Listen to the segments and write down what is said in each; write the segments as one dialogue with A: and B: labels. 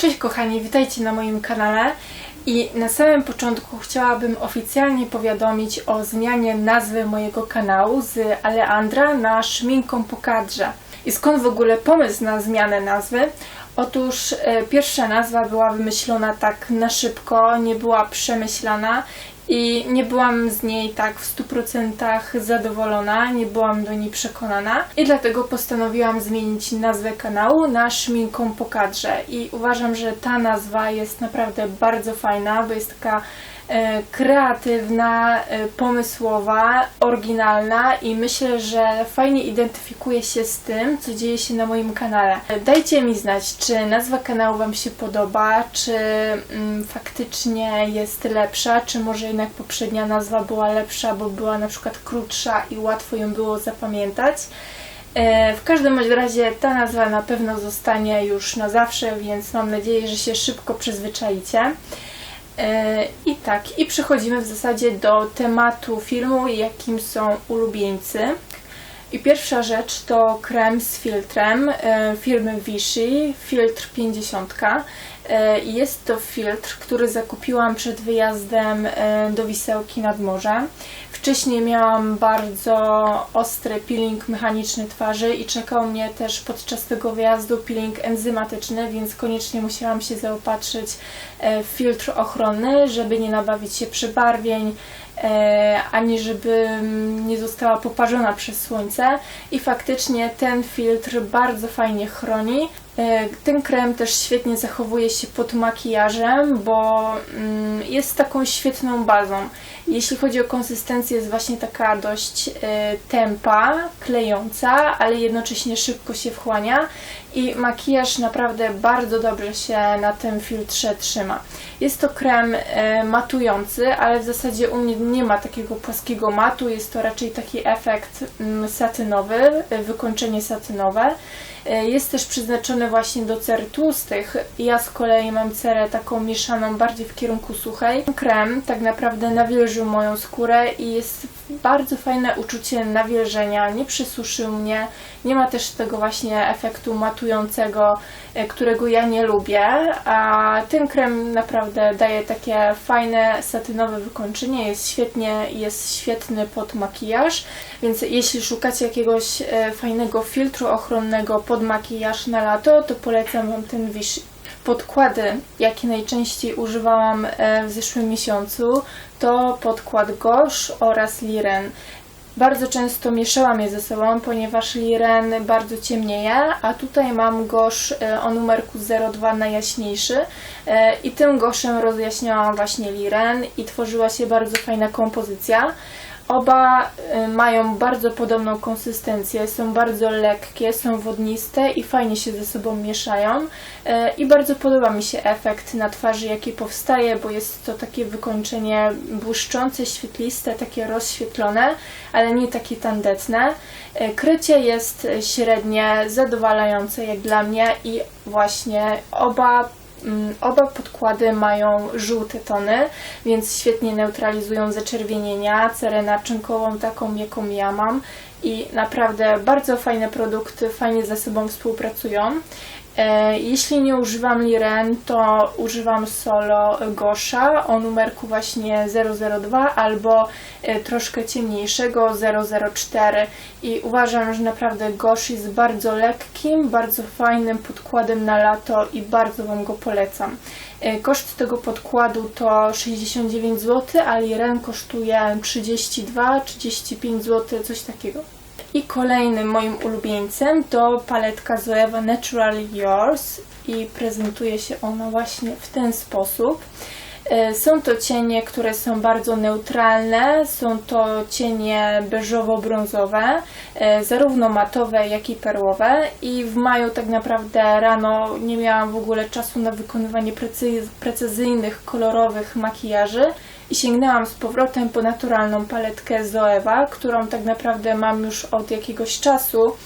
A: Cześć kochani, witajcie na moim kanale i na samym początku chciałabym oficjalnie powiadomić o zmianie nazwy mojego kanału z Aleandra na Szminką po kadrze. I skąd w ogóle pomysł na zmianę nazwy? Otóż e, pierwsza nazwa była wymyślona tak na szybko, nie była przemyślana i nie byłam z niej tak w 100% zadowolona, nie byłam do niej przekonana. I dlatego postanowiłam zmienić nazwę kanału na Szminką po kadrze. I uważam, że ta nazwa jest naprawdę bardzo fajna, bo jest taka kreatywna, e, pomysłowa, oryginalna i myślę, że fajnie identyfikuje się z tym, co dzieje się na moim kanale. E, Dajcie mi znać, czy nazwa kanału Wam się podoba, czy mm, faktycznie jest lepsza, czy może jednak poprzednia nazwa była lepsza, bo była na przykład krótsza i łatwo ją było zapamiętać. E, W każdym razie ta nazwa na pewno zostanie już na zawsze, więc mam nadzieję, że się szybko przyzwyczaicie. E, I tak, i przechodzimy w zasadzie do tematu filmu, jakim są ulubieńcy. I pierwsza rzecz to krem z filtrem e, firmy Vichy, filtr 50. E, Jest to filtr, który zakupiłam przed wyjazdem e, do Wisełki nad morze. Wcześniej miałam bardzo ostry peeling mechaniczny twarzy i czekał mnie też podczas tego wyjazdu peeling enzymatyczny, więc koniecznie musiałam się zaopatrzyć e, w filtr ochronny, żeby nie nabawić się przebarwień, ani żeby nie została poparzona przez słońce. I faktycznie ten filtr bardzo fajnie chroni. E, Ten krem też świetnie zachowuje się pod makijażem, bo mm, jest taką świetną bazą. Jeśli chodzi o konsystencję, jest właśnie taka dość e, tempa, klejąca, ale jednocześnie szybko się wchłania i makijaż naprawdę bardzo dobrze się na tym filtrze trzyma. Jest to krem e, matujący, ale w zasadzie u mnie nie ma takiego płaskiego matu, jest to raczej taki efekt mm, satynowy, wykończenie satynowe. E, Jest też przeznaczony właśnie do cer tłustych. Ja z kolei mam cerę taką mieszaną bardziej w kierunku suchej. Krem tak naprawdę nawilżył moją skórę i jest bardzo fajne uczucie nawilżenia. Nie przysuszył mnie, nie ma też tego właśnie efektu matującego, e, którego ja nie lubię. A ten krem naprawdę daje takie fajne satynowe wykończenie. Jest świetnie, jest świetny pod makijaż. Więc jeśli szukacie jakiegoś e, fajnego filtru ochronnego pod makijaż na lato, to polecam Wam ten. Podkłady, jakie najczęściej używałam e, w zeszłym miesiącu, to podkład Gosh oraz Liren. Bardzo często mieszałam je ze sobą, ponieważ Liren bardzo ciemnieje, a tutaj mam gosz e, o numerku 02 najjaśniejszy e, i tym goszem rozjaśniałam właśnie Liren i tworzyła się bardzo fajna kompozycja. Oba y, mają bardzo podobną konsystencję, są bardzo lekkie, są wodniste i fajnie się ze sobą mieszają. Y, I bardzo podoba mi się efekt na twarzy, jaki powstaje, bo jest to takie wykończenie błyszczące, świetliste, takie rozświetlone, ale nie takie tandetne. Y, Krycie jest średnie, zadowalające jak dla mnie i właśnie oba Oba podkłady mają żółte tony, więc świetnie neutralizują zaczerwienienia, cerę naczynkową taką, jaką ja mam i naprawdę bardzo fajne produkty, fajnie ze sobą współpracują. E, Jeśli nie używam Liren, to używam solo Gosha o numerku właśnie 002 albo e, troszkę ciemniejszego 004 i uważam, że naprawdę Gosh jest bardzo lekkim, bardzo fajnym podkładem na lato i bardzo Wam go polecam. E, Koszt tego podkładu to 69 zł, a Liren kosztuje 32-35 zł, coś takiego. I kolejnym moim ulubieńcem to paletka Zoewa Naturally Yours i prezentuje się ona właśnie w ten sposób. E, Są to cienie, które są bardzo neutralne, są to cienie beżowo-brązowe, e, zarówno matowe, jak i perłowe i w maju tak naprawdę rano nie miałam w ogóle czasu na wykonywanie precy- precyzyjnych, kolorowych makijaży i sięgnęłam z powrotem po naturalną paletkę Zoewa, którą tak naprawdę mam już od jakiegoś czasu,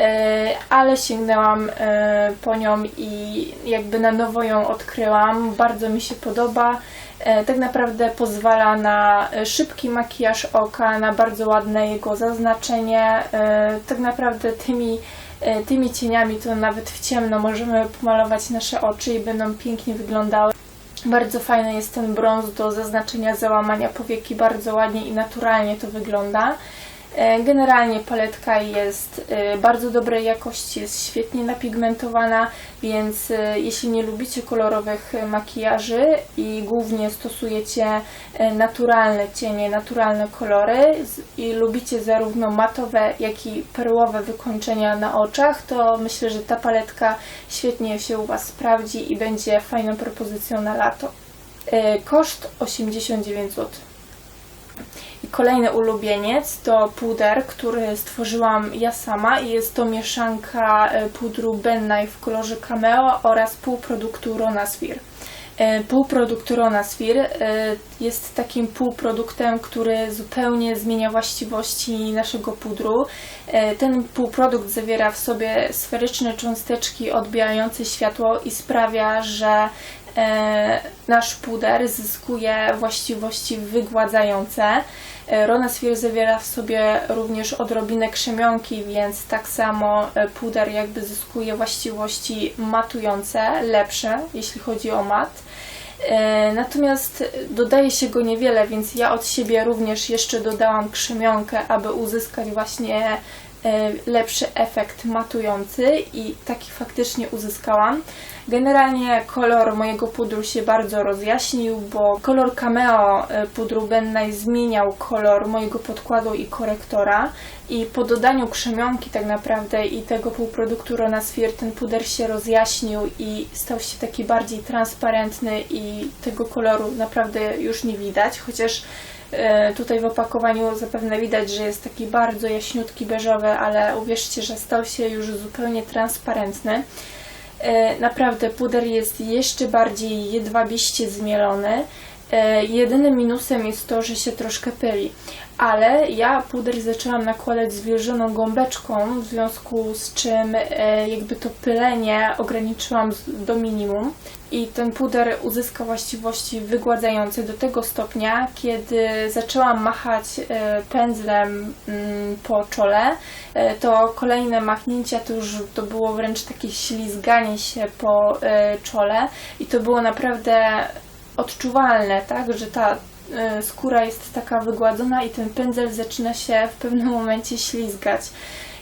A: e, ale sięgnęłam e, po nią i jakby na nowo ją odkryłam. Bardzo mi się podoba. E, Tak naprawdę pozwala na szybki makijaż oka, na bardzo ładne jego zaznaczenie. Tak naprawdę tymi Tymi cieniami to nawet w ciemno możemy pomalować nasze oczy i będą pięknie wyglądały. Bardzo fajny jest ten brąz do zaznaczenia załamania powieki, bardzo ładnie i naturalnie to wygląda. E, Generalnie paletka jest e, bardzo dobrej jakości, jest świetnie napigmentowana, więc e, jeśli nie lubicie kolorowych makijaży i głównie stosujecie naturalne cienie, naturalne kolory i lubicie zarówno matowe, jak i perłowe wykończenia na oczach, to myślę, że ta paletka świetnie się u Was sprawdzi i będzie fajną propozycją na lato. Koszt 89 zł. Kolejny ulubieniec to puder, który stworzyłam ja sama i jest to mieszanka e, pudru Benna w kolorze cameo oraz półproduktu Ronasfir. E, Półprodukt Ronasfir e, jest takim półproduktem, który zupełnie zmienia właściwości naszego pudru. Ten półprodukt zawiera w sobie sferyczne cząsteczki odbijające światło i sprawia, że nasz puder zyskuje właściwości wygładzające. E, Ronasfir zawiera w sobie również odrobinę krzemionki, więc tak samo e, puder jakby zyskuje właściwości matujące, lepsze, jeśli chodzi o mat. E, Natomiast dodaje się go niewiele, więc ja od siebie również jeszcze dodałam krzemionkę, aby uzyskać właśnie e, lepszy efekt matujący i taki faktycznie uzyskałam. Generalnie kolor mojego pudru się bardzo rozjaśnił, bo kolor cameo e, pudru Bennai zmieniał kolor mojego podkładu i korektora i po dodaniu krzemionki tak naprawdę i tego półproduktu Ronasfir ten puder się rozjaśnił i stał się taki bardziej transparentny i tego koloru naprawdę już nie widać, chociaż e, Tutaj w opakowaniu zapewne widać, że jest taki bardzo jaśniutki, beżowy, ale uwierzcie, że stał się już zupełnie transparentny. E, Naprawdę puder jest jeszcze bardziej jedwabiście zmielony. E, Jedynym minusem jest to, że się troszkę pyli. Ale ja puder zaczęłam nakładać zwilżoną gąbeczką, w związku z czym e, jakby to pylenie ograniczyłam do minimum. I ten puder uzyska właściwości wygładzające do tego stopnia, kiedy zaczęłam machać e, pędzlem mm, po czole, to kolejne machnięcia to już to było wręcz takie ślizganie się po czole i to było naprawdę odczuwalne, tak, że ta e, skóra jest taka wygładzona i ten pędzel zaczyna się w pewnym momencie ślizgać.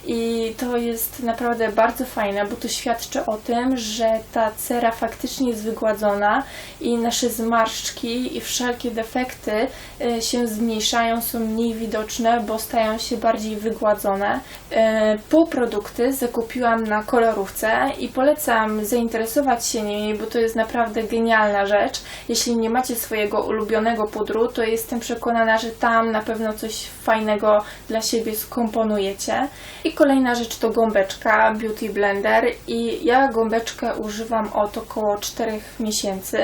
A: I to jest naprawdę bardzo fajne, bo to świadczy o tym, że ta cera faktycznie jest wygładzona i nasze zmarszczki i wszelkie defekty e, się zmniejszają, są mniej widoczne, bo stają się bardziej wygładzone. E, Półprodukty zakupiłam na kolorówce i polecam zainteresować się nimi, bo to jest naprawdę genialna rzecz. Jeśli nie macie swojego ulubionego pudru, to jestem przekonana, że tam na pewno coś fajnego dla siebie skomponujecie. I kolejna rzecz to gąbeczka Beauty Blender i ja gąbeczkę używam od około 4 miesięcy.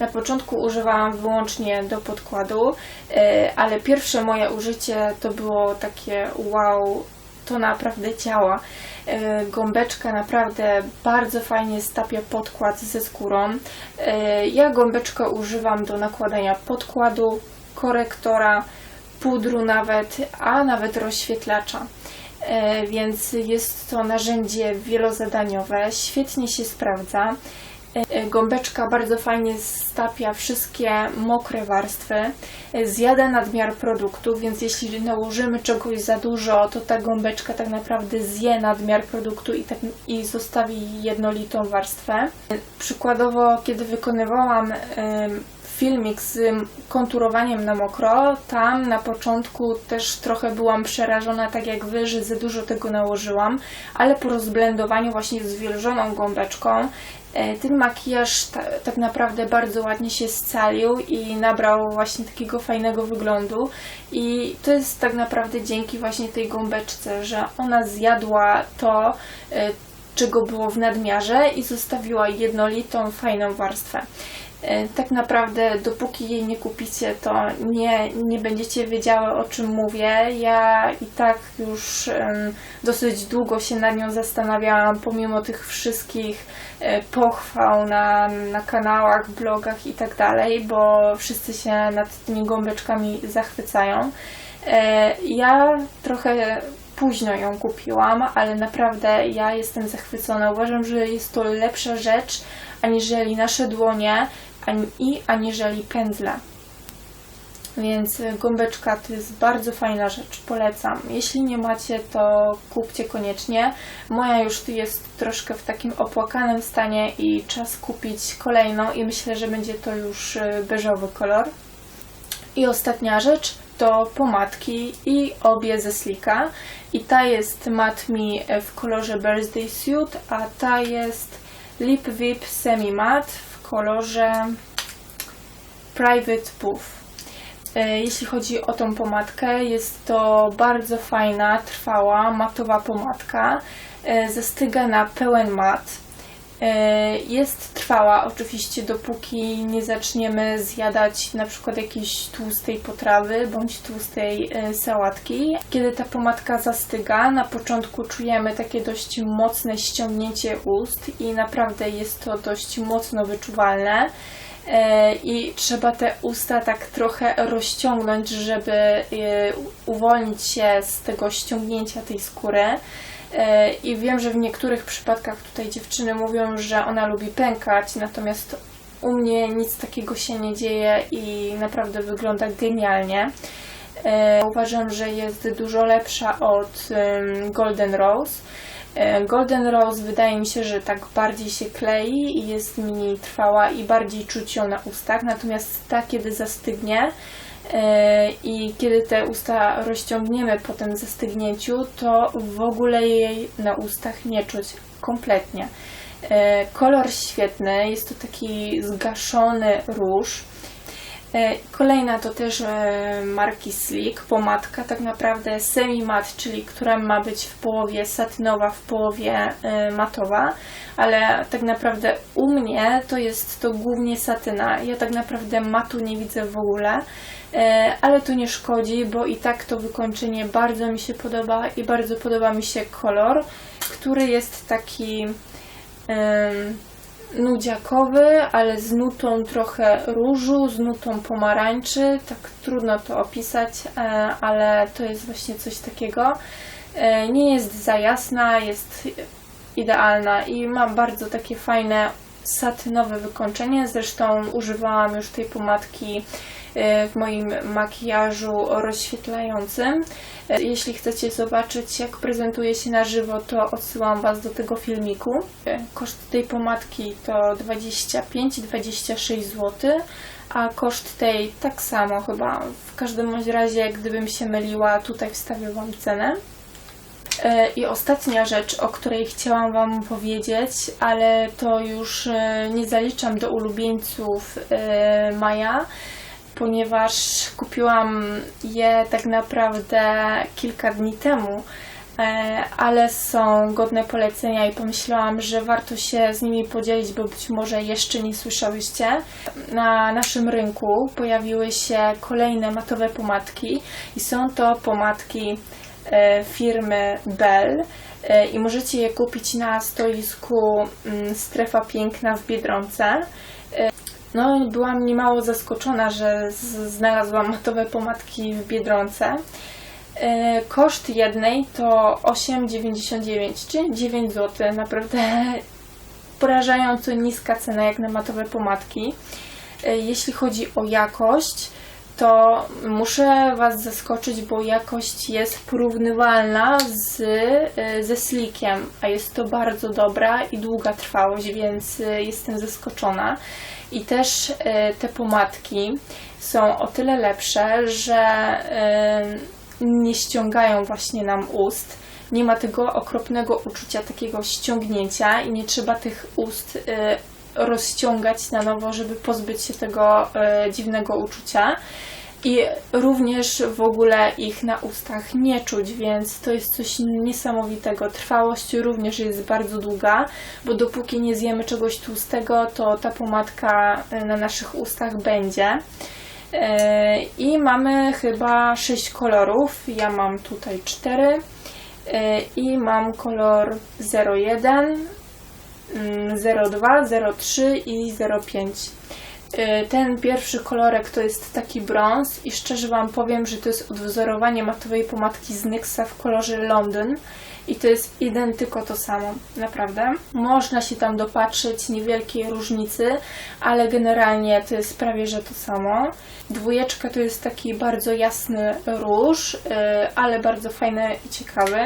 A: Na początku używałam wyłącznie do podkładu, e, ale pierwsze moje użycie to było takie wow, to naprawdę działa. E, Gąbeczka naprawdę bardzo fajnie stapia podkład ze skórą. E, Ja gąbeczkę używam do nakładania podkładu, korektora, pudru nawet, a nawet rozświetlacza. E, Więc jest to narzędzie wielozadaniowe, świetnie się sprawdza. E, Gąbeczka bardzo fajnie stapia wszystkie mokre warstwy, e, zjada nadmiar produktu, więc jeśli nałożymy czegoś za dużo, to ta gąbeczka tak naprawdę zje nadmiar produktu i, tak, i zostawi jednolitą warstwę. E, Przykładowo, kiedy wykonywałam filmik z konturowaniem na mokro, tam na początku też trochę byłam przerażona, tak jak wy, że za dużo tego nałożyłam, ale po rozblendowaniu właśnie z wilżoną gąbeczką e, ten makijaż ta, tak naprawdę bardzo ładnie się scalił i nabrał właśnie takiego fajnego wyglądu i to jest tak naprawdę dzięki właśnie tej gąbeczce, że ona zjadła to, e, czego było w nadmiarze i zostawiła jednolitą, fajną warstwę. E, Tak naprawdę, dopóki jej nie kupicie, to nie, nie będziecie wiedziały o czym mówię. Ja i tak już dosyć długo się nad nią zastanawiałam, pomimo tych wszystkich e, pochwał na, na kanałach, blogach i tak dalej, bo wszyscy się nad tymi gąbeczkami zachwycają. E, Ja trochę późno ją kupiłam, ale naprawdę ja jestem zachwycona. Uważam, że jest to lepsza rzecz aniżeli nasze dłonie i aniżeli pędzle. Więc y, gąbeczka to jest bardzo fajna rzecz, polecam. Jeśli nie macie, to kupcie koniecznie. Moja już jest troszkę w takim opłakanym stanie i czas kupić kolejną i myślę, że będzie to już y, beżowy kolor. I ostatnia rzecz to pomadki i obie ze Slika. I ta jest Matte Me w kolorze Birthday Suit, a ta jest Lip Vip Semi Matte w kolorze Private Puff. E, Jeśli chodzi o tą pomadkę, jest to bardzo fajna, trwała, matowa pomadka. e, Zastyga na pełen mat. E, Jest trwała oczywiście dopóki nie zaczniemy zjadać na przykład jakiejś tłustej potrawy bądź tłustej e, sałatki. Kiedy ta pomadka zastyga, na początku czujemy takie dość mocne ściągnięcie ust i naprawdę jest to dość mocno wyczuwalne. E, I trzeba te usta tak trochę rozciągnąć, żeby uwolnić się z tego ściągnięcia tej skóry. E, I wiem, że w niektórych przypadkach tutaj dziewczyny mówią, że ona lubi pękać, natomiast u mnie nic takiego się nie dzieje i naprawdę wygląda genialnie. E, Uważam, że jest dużo lepsza od Golden Rose. E, Golden Rose wydaje mi się, że tak bardziej się klei i jest mniej trwała i bardziej czuć ją na ustach, natomiast ta, kiedy zastygnie e, i kiedy te usta rozciągniemy po tym zastygnięciu, to w ogóle jej na ustach nie czuć kompletnie. E, Kolor świetny, jest to taki zgaszony róż. E, Kolejna to też e, marki Slick, pomadka tak naprawdę semi-mat, czyli która ma być w połowie satynowa, w połowie e, matowa, ale tak naprawdę u mnie to jest to głównie satyna. Ja tak naprawdę matu nie widzę w ogóle, ale to nie szkodzi, bo i tak to wykończenie bardzo mi się podoba i bardzo podoba mi się kolor, który jest taki nudziakowy, ale z nutą trochę różu, z nutą pomarańczy. Tak trudno to opisać, e, ale to jest właśnie coś takiego. E, Nie jest za jasna, jest idealna i ma bardzo takie fajne satynowe wykończenie. Zresztą używałam już tej pomadki w moim makijażu rozświetlającym. E, Jeśli chcecie zobaczyć, jak prezentuje się na żywo, to odsyłam Was do tego filmiku. E, Koszt tej pomadki to 25-26 zł, a koszt tej tak samo chyba. W każdym razie, gdybym się myliła, tutaj wstawię Wam cenę. E, I ostatnia rzecz, o której chciałam Wam powiedzieć, ale to już e, nie zaliczam do ulubieńców e, Maja, ponieważ kupiłam je tak naprawdę kilka dni temu, e, ale są godne polecenia i pomyślałam, że warto się z nimi podzielić, bo być może jeszcze nie słyszałyście. Na naszym rynku pojawiły się kolejne matowe pomadki i są to pomadki e, firmy Bell e, i możecie je kupić na stoisku mm, Strefa Piękna w Biedronce. No, byłam niemało zaskoczona, że znalazłam matowe pomadki w Biedronce. E, Koszt jednej to 8,99, czyli 9 zł. Naprawdę porażająco niska cena jak na matowe pomadki. E, Jeśli chodzi o jakość, to muszę Was zaskoczyć, bo jakość jest porównywalna z, e, ze Slickiem, a jest to bardzo dobra i długa trwałość, więc e, jestem zaskoczona. I też e, te pomadki są o tyle lepsze, że nie ściągają właśnie nam ust. Nie ma tego okropnego uczucia takiego ściągnięcia i nie trzeba tych ust rozciągać na nowo, żeby pozbyć się tego e, dziwnego uczucia. I również w ogóle ich na ustach nie czuć, więc to jest coś niesamowitego. Trwałość również jest bardzo długa, bo dopóki nie zjemy czegoś tłustego, to ta pomadka e, na naszych ustach będzie. E, I mamy chyba 6 kolorów. Ja mam tutaj 4 i mam kolor 01, mm, 02, 03 i 05. Y, Ten pierwszy kolorek to jest taki brąz i szczerze Wam powiem, że to jest odwzorowanie matowej pomadki z NYXa w kolorze London i to jest identyko to samo, naprawdę. Można się tam dopatrzeć niewielkiej różnicy, ale generalnie to jest prawie, że to samo. Dwójeczka to jest taki bardzo jasny róż, y, ale bardzo fajny i ciekawy.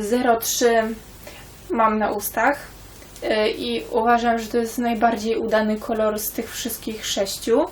A: Y, 03 mam na ustach y, i uważam, że to jest najbardziej udany kolor z tych wszystkich sześciu.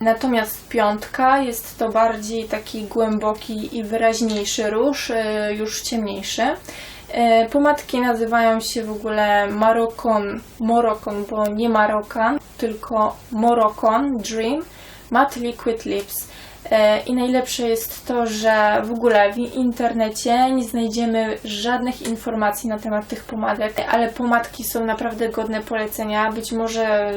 A: Natomiast piątka jest to bardziej taki głęboki i wyraźniejszy róż, y, już ciemniejszy. Y, Pomadki nazywają się w ogóle Marokon, Moroccan, bo nie Marokan, tylko Moroccan Dream Matte Liquid Lips. E, I najlepsze jest to, że w ogóle w internecie nie znajdziemy żadnych informacji na temat tych pomadek, ale pomadki są naprawdę godne polecenia. Być może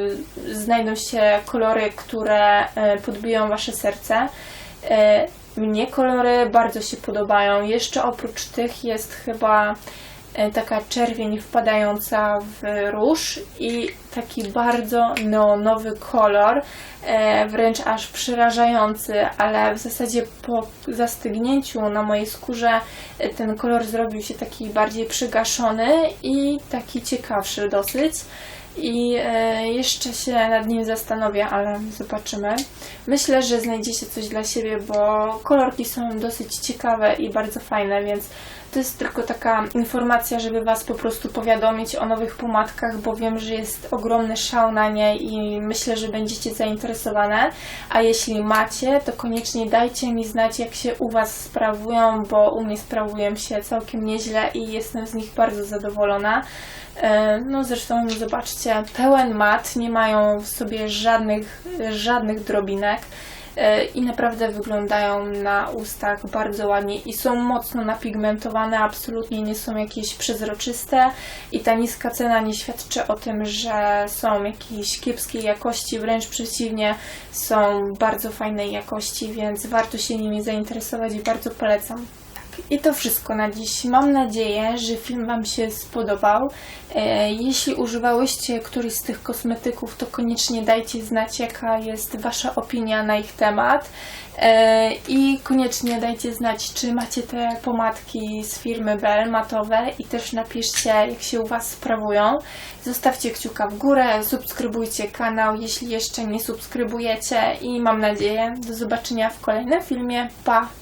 A: znajdą się kolory, które e, podbiją Wasze serce. E, Mnie kolory bardzo się podobają. Jeszcze oprócz tych jest chyba taka czerwień wpadająca w róż i taki bardzo neonowy kolor, e, wręcz aż przerażający, ale w zasadzie po zastygnięciu na mojej skórze e, ten kolor zrobił się taki bardziej przygaszony i taki ciekawszy dosyć. I e, jeszcze się nad nim zastanowię, ale zobaczymy. Myślę, że znajdziecie coś dla siebie, bo kolorki są dosyć ciekawe i bardzo fajne, więc to jest tylko taka informacja, żeby Was po prostu powiadomić o nowych pomadkach, bo wiem, że jest ogromny szał na nie i myślę, że będziecie zainteresowane. A jeśli macie, to koniecznie dajcie mi znać, jak się u Was sprawują, bo u mnie sprawują się całkiem nieźle i jestem z nich bardzo zadowolona. E, No zresztą zobaczcie, pełen mat, nie mają w sobie żadnych, żadnych drobinek i naprawdę wyglądają na ustach bardzo ładnie i są mocno napigmentowane, absolutnie nie są jakieś przezroczyste i ta niska cena nie świadczy o tym, że są jakiejś kiepskiej jakości, wręcz przeciwnie, są bardzo fajnej jakości, więc warto się nimi zainteresować i bardzo polecam. I to wszystko na dziś. Mam nadzieję, że film Wam się spodobał. E, Jeśli używałyście któryś z tych kosmetyków, to koniecznie dajcie znać, jaka jest Wasza opinia na ich temat. E, I koniecznie dajcie znać, czy macie te pomadki z firmy Bell matowe i też napiszcie, jak się u Was sprawują. Zostawcie kciuka w górę, subskrybujcie kanał, jeśli jeszcze nie subskrybujecie i mam nadzieję do zobaczenia w kolejnym filmie. Pa!